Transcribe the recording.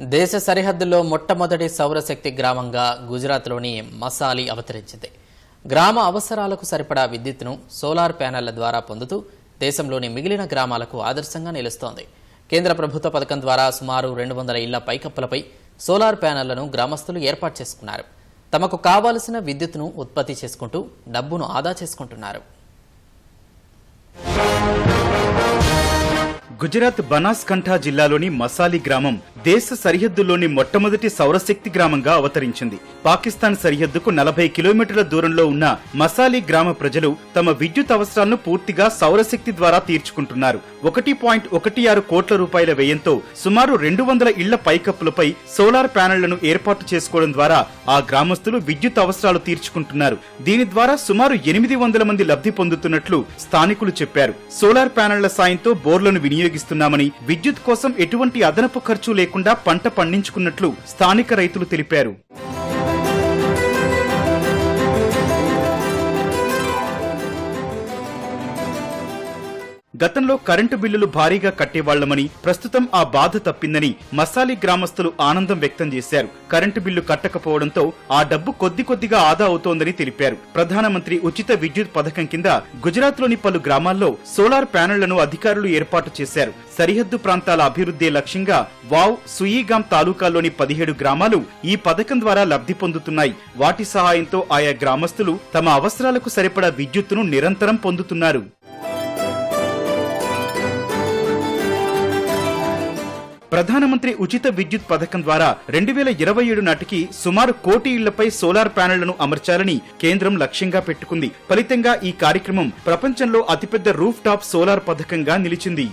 దేశ సరిహద్దుల్లో మొట్టమొదటి సౌరశక్తి గ్రామంగా గుజరాత్లోని మసాలి అవతరించింది. గ్రామ అవసరాలకు సరిపడా విద్యుత్ను సోలార్ ప్యానెళ్ళ ద్వారా పొందుతూ దేశంలోని మిగిలిన గ్రామాలకు ఆదర్శంగా నిలుస్తోంది. కేంద్ర ప్రభుత్వ పథకం ద్వారా సుమారు రెండు వందల ఇళ్ళ పైకప్పులపై సోలార్ ప్యానెళ్ళను గ్రామస్తులు ఏర్పాటు చేసుకున్నారు. తమకు కావాల్సిన విద్యుత్ను ఉత్పత్తి చేసుకుంటూ డబ్బును ఆదా చేసుకుంటున్నారు. గుజరాత్ బనాస్కంఠా జిల్లాలోని మసాలి గ్రామం దేశ సరిహద్దుల్లోని మొట్టమొదటి సౌరశక్తి గ్రామంగా అవతరించింది. పాకిస్తాన్ సరిహద్దుకు నలభై కిలోమీటర్ల దూరంలో ఉన్న మసాలి గ్రామ ప్రజలు తమ విద్యుత్ అవసరాలను పూర్తిగా సౌరశక్తి ద్వారా తీర్చుకుంటున్నారు. ఒకటి పాయింట్ ఒకటి ఆరు కోట్ల రూపాయల వ్యయంతో సుమారు రెండు వందల ఇళ్ళ పైకప్పులపై సోలార్ ప్యానెళ్ళను ఏర్పాటు చేసుకోవడం ద్వారా ఆ గ్రామస్తులు విద్యుత్ అవసరాలు తీర్చుకుంటున్నారు. దీని ద్వారా సుమారు ఎనిమిది వందల మంది లబ్ధి పొందుతున్నట్లు స్థానికులు చెప్పారు. సోలార్ ప్యానెళ్ళ సాయంతో బోర్లను వినియోగిస్తున్నామని విద్యుత్ కోసం ఎటువంటి అదనపు ఖర్చు లేకుండా పంట పండించుకున్నట్లు స్థానిక రైతులు తెలిపారు. గతంలో కరెంటు బిల్లులు భారీగా కట్టేవాళ్ళమని ప్రస్తుతం ఆ బాధ తప్పిందని మసాలి గ్రామస్తులు ఆనందం వ్యక్తం చేశారు. కరెంటు బిల్లు కట్టకపోవడంతో ఆ డబ్బు కొద్ది కొద్దిగా ఆదా అవుతోందని తెలిపారు. ప్రధానమంత్రి ఉచిత విద్యుత్ పథకం కింద గుజరాత్లోని పలు గ్రామాల్లో సోలార్ ప్యానెళ్ళను అధికారులు ఏర్పాటు చేశారు. సరిహద్దు ప్రాంతాల అభివృద్ధి లక్ష్యంగా వావ్ సుయీగాం తాలూకాలోని పదిహేడు గ్రామాలు ఈ పథకం ద్వారా లబ్ధి పొందుతున్నాయి. వాటి సహాయంతో ఆయా గ్రామస్తులు తమ అవసరాలకు సరిపడా విద్యుత్తును నిరంతరం పొందుతున్నారు. ప్రధానమంత్రి ఉచిత విద్యుత్ పథకం ద్వారా రెండు వేల ఇరవై ఏడు నాటికి సుమారు కోటి ఇళ్ళపై సోలార్ ప్యానెళ్ళను అమర్చాలని కేంద్రం లక్ష్యంగా పెట్టుకుంది. ఫలితంగా ఈ కార్యక్రమం ప్రపంచంలో అతిపెద్ద రూఫ్ టాప్ సోలార్ పథకంగా నిలిచింది.